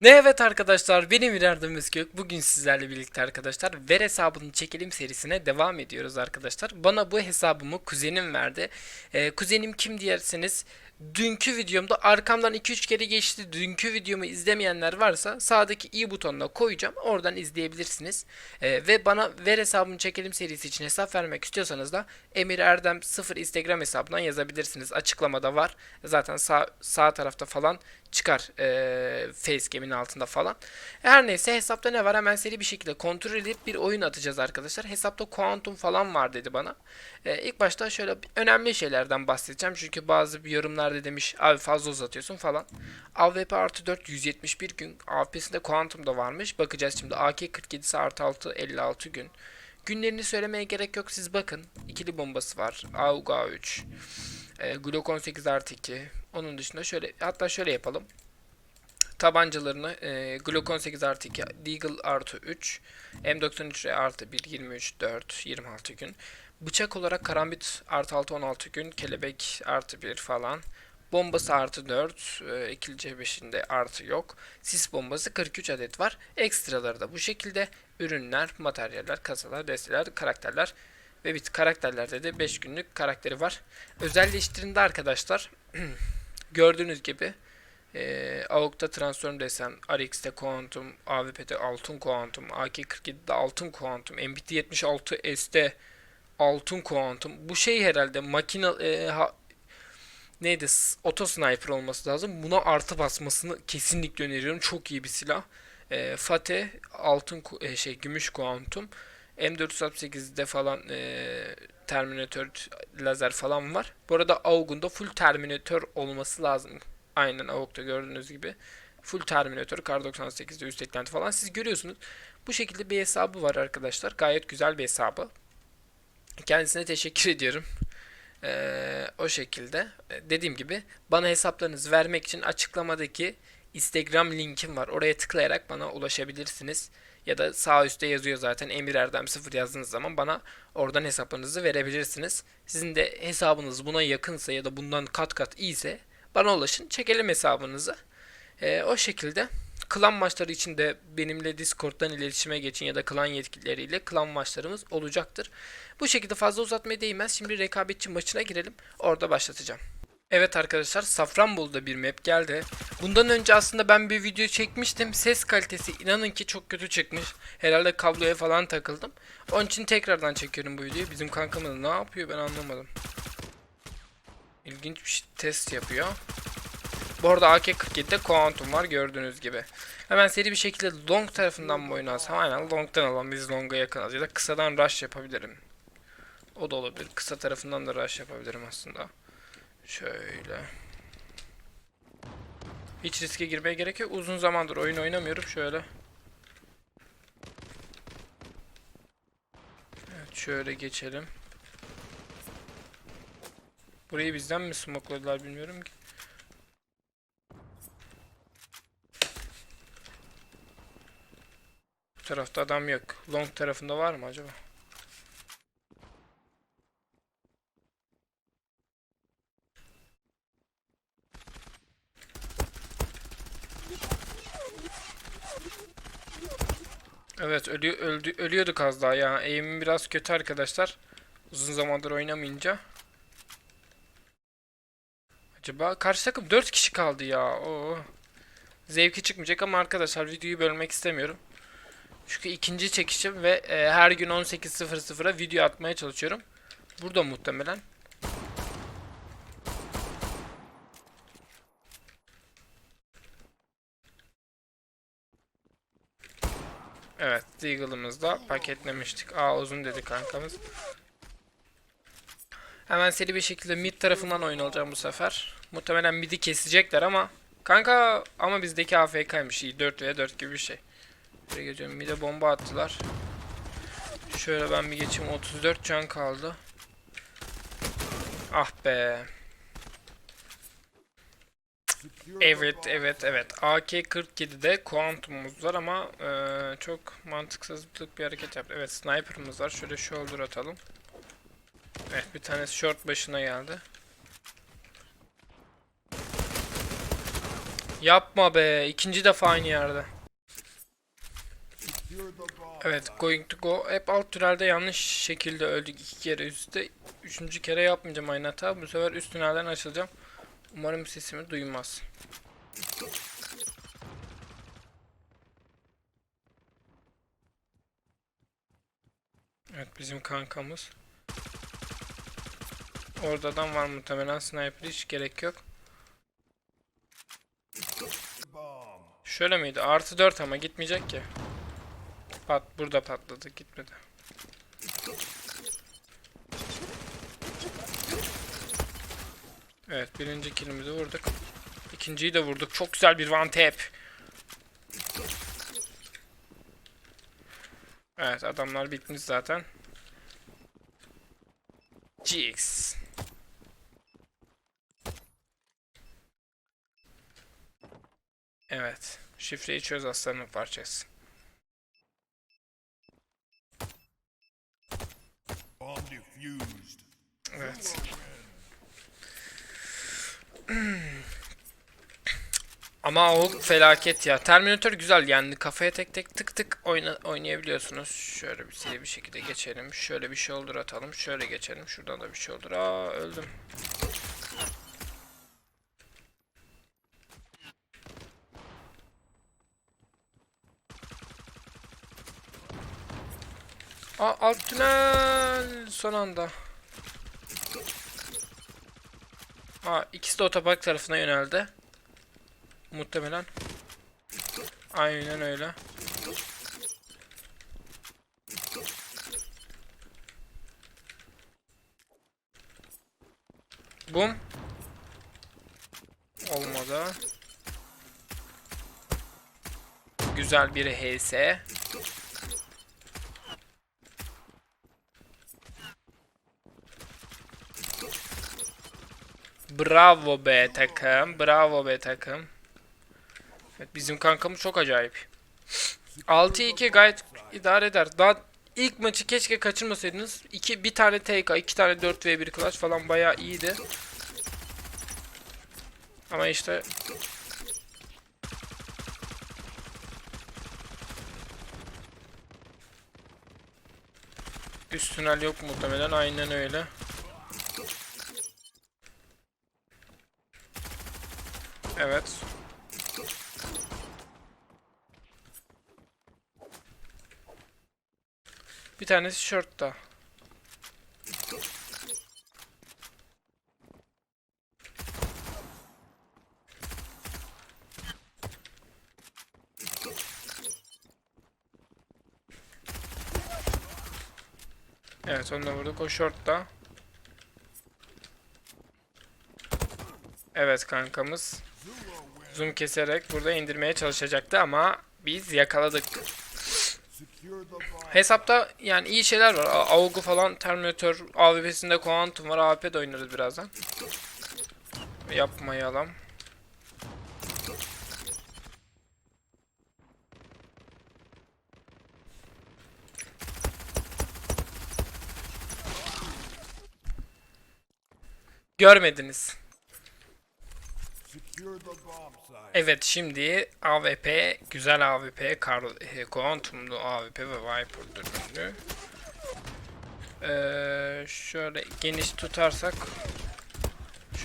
Ne evet arkadaşlar benim İrerdem Özgök. Bugün sizlerle birlikte arkadaşlar ver hesabını çekelim serisine devam ediyoruz arkadaşlar. Bana bu hesabımı kuzenim verdi. Ee, kuzenim kim diyerseniz dünkü videomda arkamdan 2-3 kere geçti. Dünkü videomu izlemeyenler varsa sağdaki i butonuna koyacağım. Oradan izleyebilirsiniz. Ee, ve bana ver hesabını çekelim serisi için hesap vermek istiyorsanız da Emir Erdem 0 Instagram hesabından yazabilirsiniz. Açıklamada var. Zaten sağ, sağ tarafta falan çıkar e, facecam'in altında falan. Her neyse hesapta ne var hemen seri bir şekilde kontrol edip bir oyun atacağız arkadaşlar. Hesapta kuantum falan var dedi bana. E, ilk başta şöyle önemli şeylerden bahsedeceğim. Çünkü bazı bir yorumlarda demiş abi fazla uzatıyorsun falan. AWP artı 4 171 gün. AWP'sinde kuantum da varmış. Bakacağız şimdi AK 47'si artı 6 56 gün. Günlerini söylemeye gerek yok siz bakın. İkili bombası var. AUG A3. E, Glock 18 artı 2. Onun dışında şöyle hatta şöyle yapalım. Tabancalarını e, Glock 18 artı 2, Deagle artı 3, M93 artı 1, 23, 4, 26 gün. Bıçak olarak karambit artı 6, 16 gün. Kelebek artı 1 falan. Bombası artı 4, e, ikili C5'inde artı yok. Sis bombası 43 adet var. Ekstraları da bu şekilde. Ürünler, materyaller, kasalar, desteler, karakterler ve bit karakterlerde de 5 günlük karakteri var. Özelleştirinde arkadaşlar gördüğünüz gibi e, AUG'da Transform desem, RX'de Quantum, AWP'de Altın Quantum, AK-47'de Altın Quantum, MBT-76S'de Altın Quantum. Bu şey herhalde makine e, ha, neydi? Auto Sniper olması lazım. Buna artı basmasını kesinlikle öneriyorum. Çok iyi bir silah. E, Fate altın e, şey gümüş kuantum. M468'de falan e, Terminator lazer falan var. Bu arada AUG'un da full Terminator olması lazım. Aynen AUG'da gördüğünüz gibi. Full Terminator, Kar 98'de üst eklenti falan siz görüyorsunuz. Bu şekilde bir hesabı var arkadaşlar. Gayet güzel bir hesabı. Kendisine teşekkür ediyorum. Ee, o şekilde. Ee, Dediğim gibi bana hesaplarınızı vermek için açıklamadaki Instagram linkim var. Oraya tıklayarak bana ulaşabilirsiniz. Ya da sağ üstte yazıyor zaten Emir Erdem 0 yazdığınız zaman bana oradan hesaplarınızı verebilirsiniz. Sizin de hesabınız buna yakınsa ya da bundan kat kat iyiyse bana ulaşın. Çekelim hesabınızı. Ee, o şekilde klan maçları için de benimle Discord'dan iletişime geçin ya da klan yetkilileriyle klan maçlarımız olacaktır. Bu şekilde fazla uzatmaya değmez. Şimdi rekabetçi maçına girelim. Orada başlatacağım. Evet arkadaşlar Safranbolu'da bir map geldi. Bundan önce aslında ben bir video çekmiştim. Ses kalitesi inanın ki çok kötü çıkmış. Herhalde kabloya falan takıldım. Onun için tekrardan çekiyorum bu videoyu. Bizim kankamız ne yapıyor ben anlamadım. İlginç bir şey- test yapıyor. Bu arada AK-47'de Quantum var gördüğünüz gibi. Hemen seri bir şekilde long tarafından mı oynarsam aynen long'dan alalım biz long'a yakınız ya da kısadan rush yapabilirim. O da olabilir. Kısa tarafından da rush yapabilirim aslında. Şöyle. Hiç riske girmeye gerek yok. Uzun zamandır oyun oynamıyorum. Şöyle. Evet şöyle geçelim. Burayı bizden mi smokladılar bilmiyorum ki. Tarafta adam yok. Long tarafında var mı acaba? Evet ölü, öldü, ölüyorduk az daha ya. Aim'im biraz kötü arkadaşlar. Uzun zamandır oynamayınca. Acaba karşı takım 4 kişi kaldı ya. Oo. Zevki çıkmayacak ama arkadaşlar videoyu bölmek istemiyorum. Çünkü ikinci çekişim ve e, her gün 18.00'a video atmaya çalışıyorum. Burada muhtemelen. Evet, Deagle'ımızı da paketlemiştik. Aa uzun dedi kankamız. Hemen seri bir şekilde mid tarafından oyun alacağım bu sefer. Muhtemelen mid'i kesecekler ama kanka ama bizdeki AFK'ymış iyi 4 veya 4 gibi bir şey. Buraya geçiyorum. Mid'e bomba attılar. Şöyle ben bir geçeyim 34 can kaldı. Ah be. Evet, evet, evet. AK-47'de Quantum'umuz var ama eee, çok mantıksızlık bir hareket yaptı. Evet, Sniper'ımız var. Şöyle shoulder atalım. Evet, bir tanesi short başına geldi. Yapma be. ikinci defa aynı yerde. Evet going to go. Hep alt tünelde yanlış şekilde öldük iki kere üstte. Üçüncü kere yapmayacağım aynı hata. Bu sefer üst tünelden açılacağım. Umarım sesimi duymaz. Evet bizim kankamız. Orada adam var muhtemelen sniper hiç gerek yok. Şöyle miydi? Artı 4 ama gitmeyecek ki. Pat burada patladı gitmedi. Evet birinci killimizi vurduk. İkinciyi de vurduk. Çok güzel bir one tap. Evet adamlar bitmiş zaten. GX. Evet. Şifreyi çöz aslanın parçası. O felaket ya. Terminator güzel yani kafaya tek tek tık tık oyna oynayabiliyorsunuz. Şöyle bir seri bir şekilde geçelim. Şöyle bir shoulder atalım. Şöyle geçelim. Şuradan da bir shoulder. Aa öldüm. Aa alt tünel son anda. Aa ikisi de otopark tarafına yöneldi. Muhtemelen. Aynen öyle. Bum. Olmadı. Güzel bir HS. Bravo be takım. Bravo be takım. Evet, bizim kankamız çok acayip. 6-2 gayet idare eder. Daha ilk maçı keşke kaçırmasaydınız. 2 bir tane TK, iki tane 4v1 clutch falan bayağı iyiydi. Ama işte Üst tünel yok muhtemelen aynen öyle. Evet. Bir tanesi short'ta. Evet onu da vurduk. O short'ta. Evet kankamız. Zoom keserek burada indirmeye çalışacaktı ama biz yakaladık. Hesapta yani iyi şeyler var. AUG'u falan Terminator, AWP'sinde Quantum var. AWP de oynarız birazdan. Yapmayalım. Görmediniz. Evet şimdi AWP, güzel AWP, Kar e, Quantum'lu AWP ve Viper dürbünlü. Ee, şöyle geniş tutarsak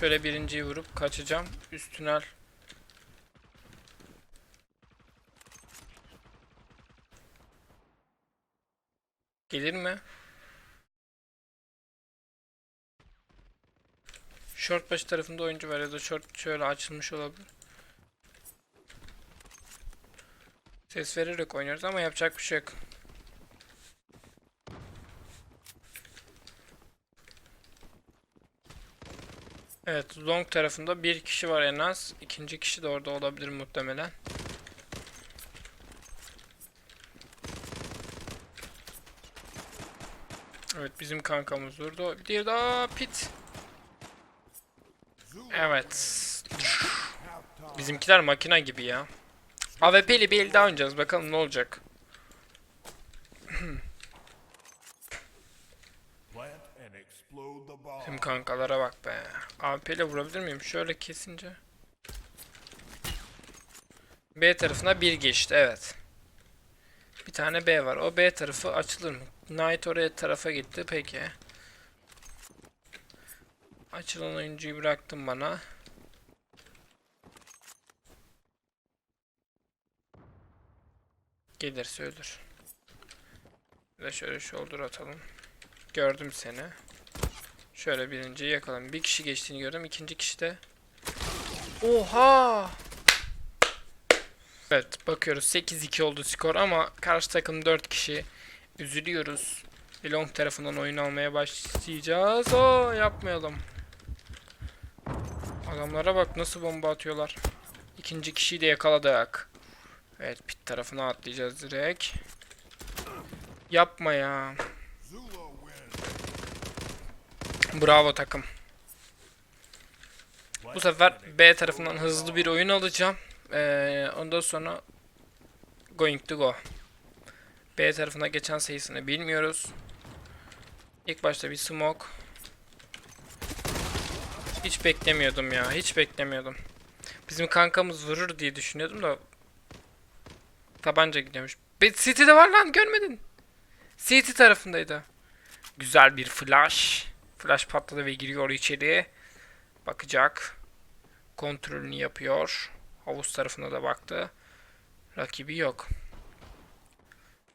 şöyle birinciyi vurup kaçacağım. Üst tünel Gelir mi? Short başı tarafında oyuncu var ya da short şöyle açılmış olabilir. Ses vererek oynuyoruz ama yapacak bir şey yok. Evet, long tarafında bir kişi var en az. İkinci kişi de orada olabilir muhtemelen. Evet, bizim kankamız durdu. Bir daha pit. Evet. Bizimkiler makina gibi ya. AWP ile bir el daha oynayacağız. Bakalım ne olacak. Tüm kankalara bak be. AWP ile vurabilir miyim? Şöyle kesince. B tarafına bir geçti evet. Bir tane B var. O B tarafı açılır mı? Knight oraya tarafa gitti. Peki. Açılan oyuncuyu bıraktım bana. Gelirse ölür. Ve şöyle shoulder atalım. Gördüm seni. Şöyle birinciyi yakalım. Bir kişi geçtiğini gördüm. ikinci kişi de. Oha! Evet bakıyoruz 8-2 oldu skor ama karşı takım 4 kişi. Üzülüyoruz. Long tarafından oyun almaya başlayacağız. Oo yapmayalım. Adamlara bak nasıl bomba atıyorlar. İkinci kişiyi de yakaladık. Evet pit tarafına atlayacağız direkt. Yapma ya. Bravo takım. Bu sefer B tarafından hızlı bir oyun alacağım. Ee, ondan sonra going to go. B tarafına geçen sayısını bilmiyoruz. İlk başta bir smoke. Hiç beklemiyordum ya. Hiç beklemiyordum. Bizim kankamız vurur diye düşünüyordum da tabanca gidiyormuş. Be City'de var lan görmedin. City tarafındaydı. Güzel bir flash. Flash patladı ve giriyor içeriye. Bakacak. Kontrolünü yapıyor. Havuz tarafına da baktı. Rakibi yok.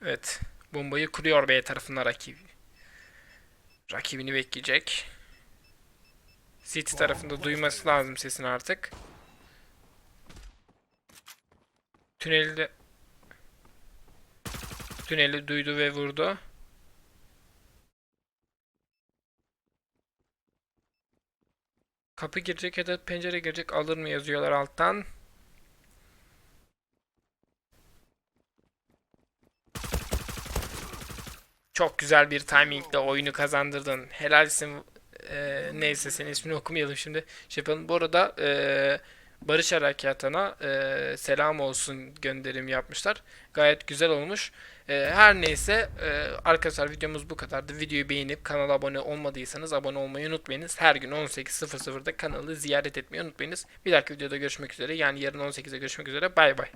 Evet. Bombayı kuruyor B tarafına rakibi. Rakibini bekleyecek. City tarafında duyması lazım sesini artık. Tünelde Tüneli duydu ve vurdu. Kapı girecek ya da pencere girecek alır mı yazıyorlar alttan. Çok güzel bir timingle oyunu kazandırdın. Helalsin. Ee, neyse senin ismini okumayalım şimdi. Şey yapalım. Bu arada ee, Barış Harekatı'na ee, selam olsun gönderim yapmışlar. Gayet güzel olmuş. Ee, her neyse ee, arkadaşlar videomuz bu kadardı. Videoyu beğenip kanala abone olmadıysanız abone olmayı unutmayınız. Her gün 18.00'da kanalı ziyaret etmeyi unutmayınız. Bir dahaki videoda görüşmek üzere. Yani yarın 18'de görüşmek üzere. Bay bay.